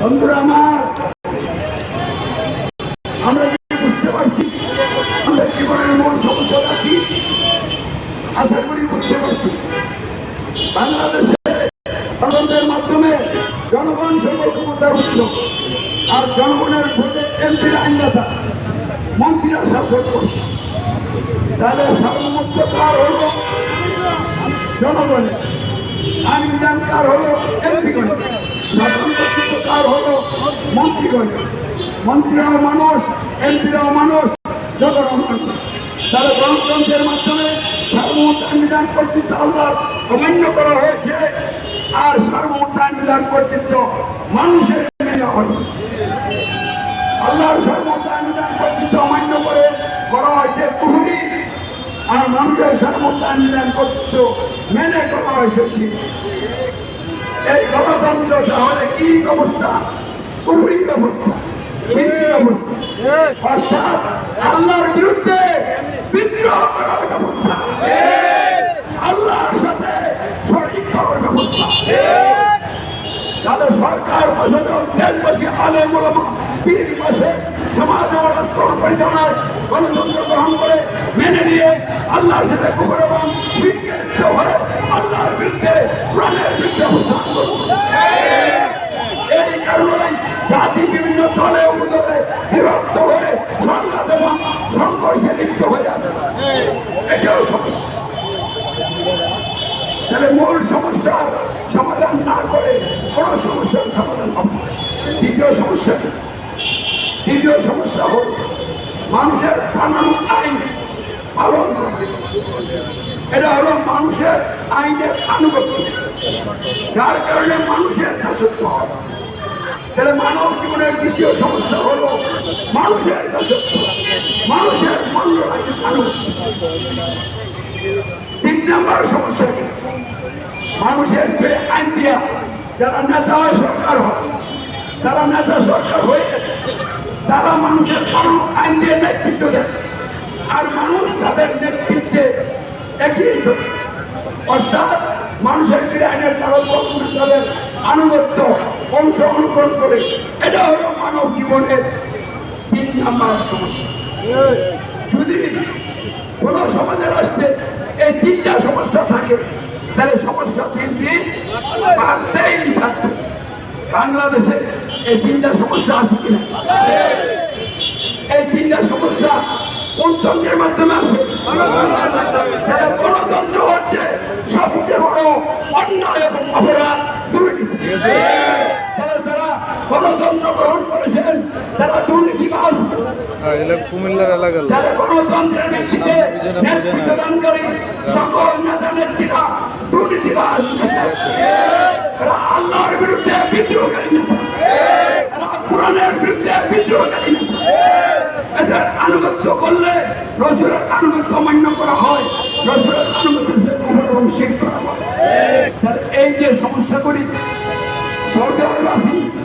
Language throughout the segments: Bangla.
আমার, আমরা বুঝতে পারছি আমাদের জীবনের মূল সমস্যাটা কি, আশা করি বুঝতে পারছি। বাংলাদেশে মাধ্যমে জনগণ সকল ক্ষমতার উৎস, আর জনগণের ভোটে এমপির আইনদাতা, মন্ত্রীরা শাসন করছে। তাহলে সার্বভৌমত্ব কার হলো জনগণের আইন বিধান কার হলো এমপিগণের শাসন কার হলো। মন্ত্রীগণের মন্ত্রীরাও মানুষ এমপিরাও মানুষ জনগণ মানুষ তাহলে গণতন্ত্রের মাধ্যমে সার্বভৌমত্ব আইন বিধান কর্তৃত্ব আল্লাহ অমান্য করা হয়েছে, আর সার্বভৌমত্ব আইন বিধান কর্তৃত্ব মানুষের মেনে আল্লাহর আইন বিধান কর্তৃত্ব অমান্য করে করা হয়েছে কুহুরি আর মানুষের আইন বিধান কর্তৃত্ব মেনে করা হয়েছে এই গণতন্ত্র তাহলে কি ব্যবস্থা? শিল্পী ব্যবস্থা অর্থাৎ আল্লাহর বিরুদ্ধে বিদ্রোহ করার ব্যবস্থা। আল্লাহর সাথে শরীর করার ব্যবস্থা। তাদের সরকার, প্রশাসন, দেশবাসী আলে মোলামা পীর মাসে সমাজ পরিচালনায় গণতন্ত্র গ্রহণ করে, মেনে নিয়ে আল্লাহর সাথে কুকুর এবং হয়ে আল্লাহর বিরুদ্ধে প্রাণের অবস্থান করব এই কারণে জাতি বিভিন্ন দলে উপদলে বিভক্ত হয়ে সংঘাত এবং সংঘর্ষে লিপ্ত হয়ে আছে এটাও সমস্যা তাহলে মূল সমস্যার সমাধান না করে কোনো সমস্যার সমাধান হবে। দ্বিতীয় সমস্যা? দ্বিতীয় সমস্যা হল মানুষের বানানো আইন পালন করা এটা হলো মানুষের আইনের আনুগত্য। যার কারণে মানুষের দাসত্ব হয়। তাহলে মানব জীবনের দ্বিতীয় সমস্যা হলো মানুষের দাসত্ব। মানুষের মূল্য আনুগত্য। তিন নম্বর সমস্যা মানুষের পেয়ে আইন দিয়া যারা নেতা সরকার হয় তারা নেতা সরকার হয়ে তারা মানুষের আইন দিয়ে নেতৃত্ব দেয় আর মানুষ তাদের নেতৃত্বে এগিয়ে চলে অর্থাৎ মানুষের ফিরে আইনের কারণ তাদের আনুগত্য অংশ অনুকরণ করে এটা হলো মানব জীবনের তিন নাম্বার সমস্যা। যদি কোন সমাজে রাষ্ট্রে এই তিনটা সমস্যা থাকে, তাহলে সমস্যা তিন দিন বাড়তেই থাকবে। বাংলাদেশে এই তিনটা সমস্যা আছে কিনা? এই তিনটা সমস্যা কোন তন্ত্রের মাধ্যমে আছে। গণতন্ত্র হচ্ছে সবচেয়ে বড় অন্যায় এবং অপরাধ দুর্নীতি। গণতন্ত্র গ্রহণ করেছেন তারা দুর্নীতিবাজ এটা কুমিল্লার এলাকার লোক। যারা গণতন্ত্রের ভিত্তিতে নেতৃত্ব দানকারী সকল নেতা নেত্রীরা দুর্নীতিবাজ এরা আল্লাহর বিরুদ্ধে বিদ্রোহকারী নেতা। এরা কোরআনের বিরুদ্ধে বিদ্রোহকারী নেতা। এদের আনুগত্য করলে রসুলের আনুগত্য মান্য করা হয়। রসুলের আনুগত্য শেখ করা হয়। এই যে সমস্যা করি সৌদি আরব আছি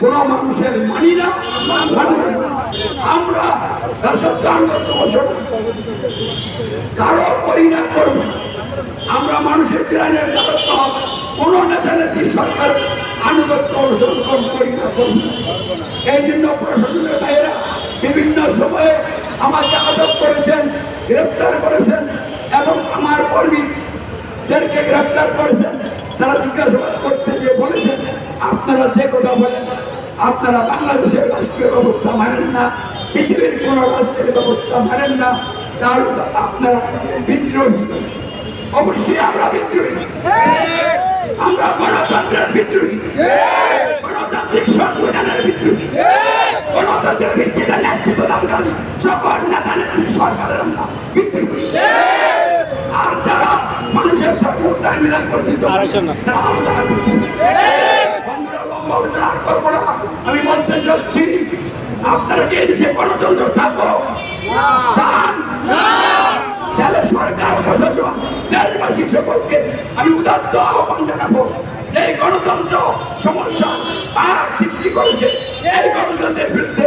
কোন মানুষের মানি না আমরা দাসত্ব আনুগত্য ঘোষণা কারও পরিণাম করব। আমরা মানুষের প্রাণের দাসত্ব কোন নেতা নেত্রী সরকার আনুগত্য অনুসরণ করি না করব এই জন্য প্রশাসনের ভাইয়েরা বিভিন্ন সময়ে আমাকে আটক করেছেন গ্রেফতার করেছেন এবং আমার কর্মী যাদেরকে গ্রেফতার করেছেন। তারা জিজ্ঞাসাবাদ করতে গিয়ে বলেছেন, আপনারা যে কথা বলেন, আপনারা বাংলাদেশের রাষ্ট্রীয় ব্যবস্থা মানেন না, পৃথিবীর কোন রাষ্ট্রের ব্যবস্থা মানেন না, তাহলে তো আপনারা বিদ্রোহী। অবশ্যই আমরা বিদ্রোহী। আমরা গণতন্ত্রের বিদ্রোহী। গণতান্ত্রিক সংবিধানের বিদ্রোহী। গণতন্ত্রের ভিত্তিতে নেতৃত্ব দান করেন সকল নেতা নেত্রী সরকারের আমরা বিদ্রোহী আর যারা মানুষের সর্বোত্তান বিধান কর্তৃত্ব তারা আল্লাহর বিরুদ্ধে। বন্ধুরা, লম্বা উচ্চারণ করব না। আমি বলতে চাচ্ছি যে দেশে গণতন্ত্র থাকো তাহলে সরকার প্রশাসন দেশবাসী সকলকে আমি উদাত্ত আহ্বান জানাব যে এই গণতন্ত্র সমস্যা আর সৃষ্টি করেছে এই গণতন্ত্রের বিরুদ্ধে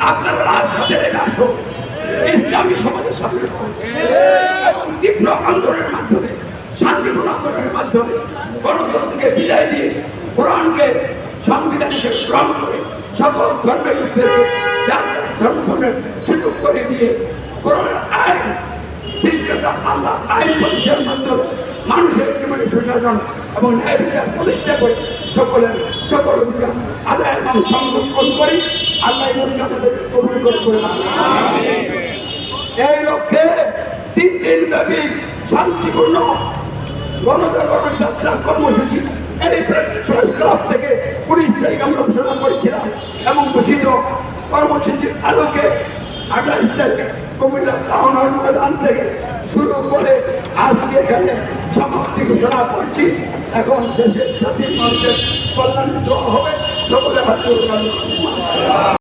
আপনারা রাজপথে আসুন ইসলামী সমাজের সামনে। তীব্র আন্দোলনের মাধ্যমে শান্তিপূর্ণ আন্দোলনের মাধ্যমে গণতন্ত্রকে বিদায় দিয়ে কোরআনকে সংবিধান হিসেবে গ্রহণ করে সকল ধর্মের লোকদেরকে যার যার সুযোগ করে দিয়ে কোরআনের আইন সৃষ্টিকর্তা আল্লাহ আইন প্রতিষ্ঠার মাধ্যমে মানুষের জীবনে সুশাসন এবং ন্যায় বিচার প্রতিষ্ঠা করে সকলের সকল অধিকার আদায় এবং সংরক্ষণ করি। আল্লাহ কবুল করে করে এই লক্ষ্যে তিন দিন ব্যাপী শান্তিপূর্ণ গণজাগরণ যাত্রা কর্মসূচি। এই প্রেস ক্লাব থেকে উনিশ তারিখ আমরা ঘোষণা করেছিলাম এবং ঘোষিত কর্মসূচির আলোকে আঠাইশ তারিখ কুমিল্লা টাউন হল থেকে শুরু করে আজকে এখানে সমাপ্তি ঘোষণা করছি। এখন দেশের জাতির মানুষের কল্যাণে হবে। সকলে হাত